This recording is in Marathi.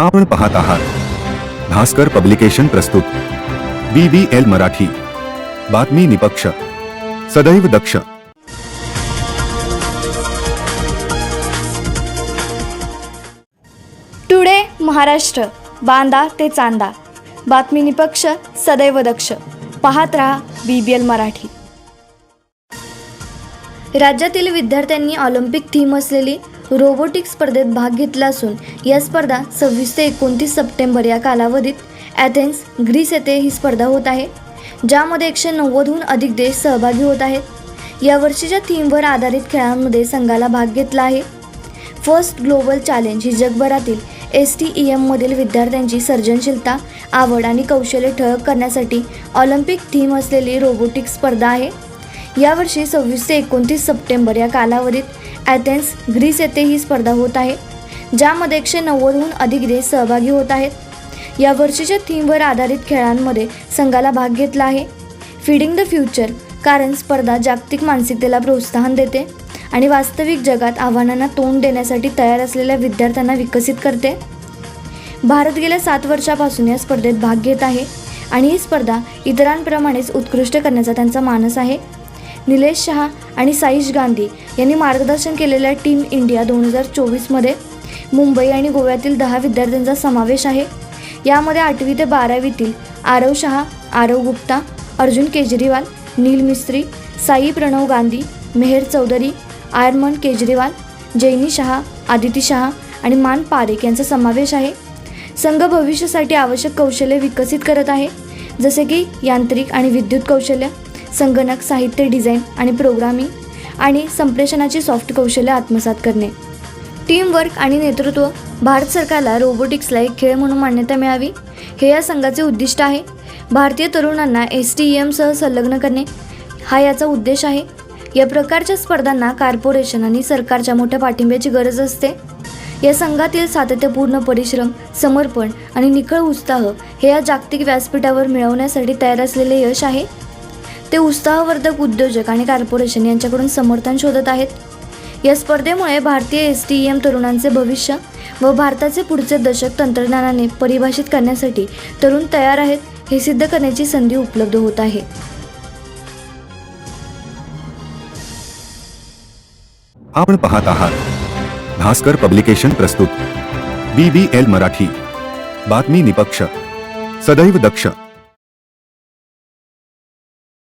आपण पाहत आहात. भास्कर पब्लिकेशन प्रस्तुत. B B L Marathi. बातमी निपक्ष. सदैव दक्ष. टुडे महाराष्ट्र. बांदा ते चांदा. बातमी निपक्ष सदैव दक्ष. पाहत रहा बी बी एल मराठी. राज्यातील विद्यार्थ्यांनी ऑलिम्पिक थीम असलेली रोबोटिक स्पर्धेत भाग घेतला असून या स्पर्धा सव्वीस ते एकोणतीस सप्टेंबर या कालावधीत ॲथेन्स ग्रीस येथे ही स्पर्धा होत आहे ज्यामध्ये एकशे नव्वदहून अधिक देश सहभागी होत आहेत. या वर्षीच्या थीमवर आधारित खेळांमध्ये संघाला भाग घेतला आहे. फर्स्ट ग्लोबल चॅलेंज ही जगभरातील एस टी ई एममधील विद्यार्थ्यांची सर्जनशीलता आवड आणि कौशल्य ठळक करण्यासाठी ऑलिम्पिक थीम असलेली रोबोटिक स्पर्धा आहे. यावर्षी सव्वीस ते एकोणतीस सप्टेंबर या कालावधीत ॲथेन्स ग्रीस येथे ही स्पर्धा होत आहे ज्यामध्ये एकशे नव्वदहून अधिक देश सहभागी होत आहेत. या वर्षीच्या थीमवर आधारित खेळांमध्ये संघाला भाग घेतला आहे. फीडिंग द फ्युचर कारण स्पर्धा जागतिक मानसिकतेला प्रोत्साहन देते आणि वास्तविक जगात आव्हानांना तोंड देण्यासाठी तयार असलेल्या विद्यार्थ्यांना विकसित करते. भारत गेल्या सात वर्षापासून या स्पर्धेत भाग घेत आहे आणि ही स्पर्धा इतरांप्रमाणेच उत्कृष्ट करण्याचा त्यांचा मानस आहे. निलेश शहा आणि साईश गांधी यांनी मार्गदर्शन केलेल्या टीम इंडिया दोन हजार चोवीसमध्ये मुंबई आणि गोव्यातील दहा विद्यार्थ्यांचा समावेश आहे. यामध्ये आठवी ते बारावीतील आरव शहा आरव गुप्ता अर्जुन केजरीवाल नील मिस्त्री साई प्रणव गांधी मेहर चौधरी आयरमन केजरीवाल जैनी शहा आदिती शहा आणि मान पारेख यांचा समावेश आहे. संघ भविष्यासाठी आवश्यक कौशल्य विकसित करत आहे जसे की यांत्रिक आणि विद्युत कौशल्य संगणक साहित्य डिझाईन आणि प्रोग्रामिंग आणि संप्रेषणाची सॉफ्ट कौशल्य आत्मसात करणे. टीमवर्क आणि नेतृत्व भारत सरकारला रोबोटिक्सला एक खेळ म्हणून मान्यता मिळावी हे या संघाचे उद्दिष्ट आहे. भारतीय तरुणांना एस टी ई एमसह संलग्न करणे हा याचा उद्देश आहे. या प्रकारच्या स्पर्धांना कार्पोरेशन आणि सरकारच्या मोठ्या पाठिंब्याची गरज असते. या संघातील सातत्यपूर्ण परिश्रम समर्पण आणि निखळ उत्साह हे या जागतिक व्यासपीठावर मिळवण्यासाठी तयार असलेले यश आहे. ते उत्साहवर्धक उद्योजक आणि कॉर्पोरेशन यांच्याकडून समर्थन शोधत आहेत. या स्पर्धेमुळे भारतीय एस टी एम तरुणांचे भविष्य व भारताचे पुढचे दशक तंत्रज्ञानाने परिभाषित करण्यासाठी तरुण तयार आहेत हे सिद्ध करण्याची संधी उपलब्ध होत आहे. आपण पाहत आहात. भास्कर पब्लिकेशन प्रस्तुत. B B L Marathi. बातमी निपक्ष. सदैव दक्ष.